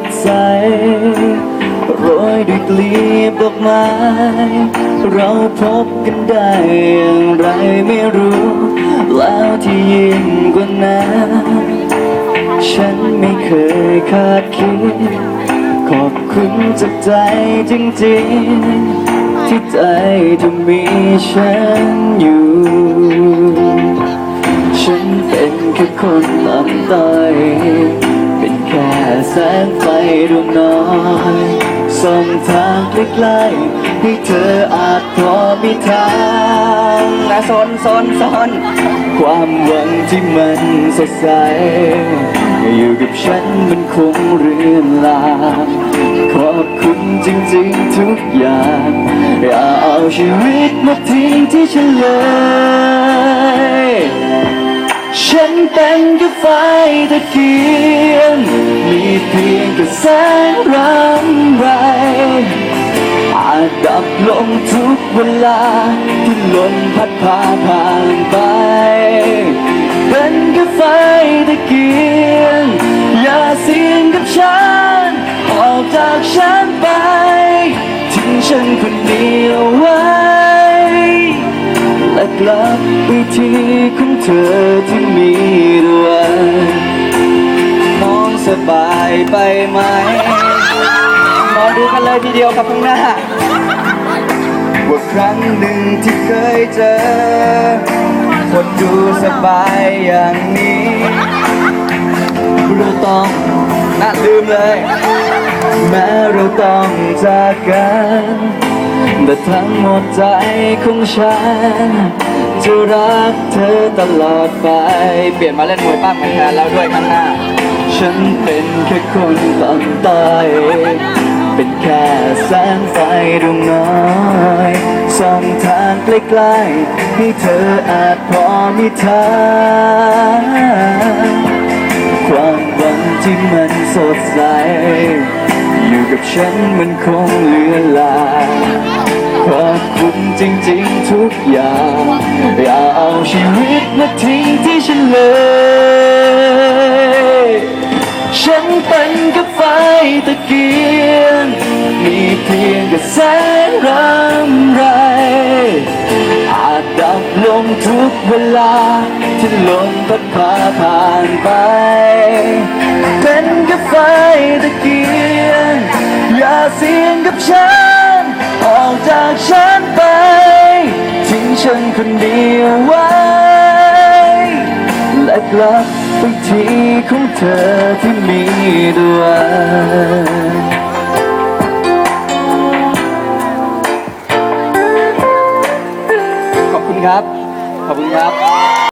ดใส โรยด้วยกลีบดอกไม้ เราพบกันได้อย่างไรไม่รู้ แล้วที่ยิ่งกว่านั้นฉันไม่เคยคาดคิด ขอบคุณจากใจจริงๆ ที่ใจเธอมีฉันอยู่ ฉันเป็นแค่คนต่ำต้อย แค่แสงไฟดวงน้อยส่องทางใกล้ๆให้เธออาจพอมีทางนะซนซนซนความหวังที่มันสดใส อยู่กับฉันมันคงเรือนลางขอบคุณจริงๆทุกอย่าง อย่าเอาชีวิตมาทิ้งที่ฉันเลยฉันเป็นแค่ไฟตะเกียง แสงรำไร อาจดับลงทุกเวลา ที่ลมพัดพาผ่านไป เป็นแค่ไฟตะเกียง อย่าเสียงกับฉัน ออกจากฉันไป ทิ้งฉันคนเดียวไว้ และกลับไปที่ของเธอที่มีด้วย ไปไหมมาดูกันเลยทีเดียวกับข้างหน้า ว่าครั้งหนึ่งที่เคยเจอ คนดูสบายอย่างนี้ เราต้องน่าลืมเลย แม้เราต้องจากกัน แต่ทั้งหมดใจของฉันจะรักเธอตลอดไป เปลี่ยนมาเล่นมวยปั้มกันแทนแล้วด้วยข้างหน้า ฉันเป็นแค่คนต่ำต้อยเป็นแค่แสงไฟดวงน้อยส่องทางใกล้ๆให้เธออาจพอมีทางความหวังที่มันสดใส อยู่กับฉันมันคงเหลือลาขอบคุณจริงๆทุกอย่าง อย่าเอาชีวิตมาทิ้งที่ฉันเลย ฉันเป็นแค่ไฟตะเกียง มีเพียงแค่แสงรำไรอาจดับลงทุกเวลา ที่ลมพัดพาผ่านไป เป็นแค่ไฟตะเกียง อย่าเสียงกับฉัน ออกจากฉันไป ทิ้งฉันคนเดียว ลับทุกทีของเธอที่มีด้วยขอบคุณครับ ขอบคุณครับ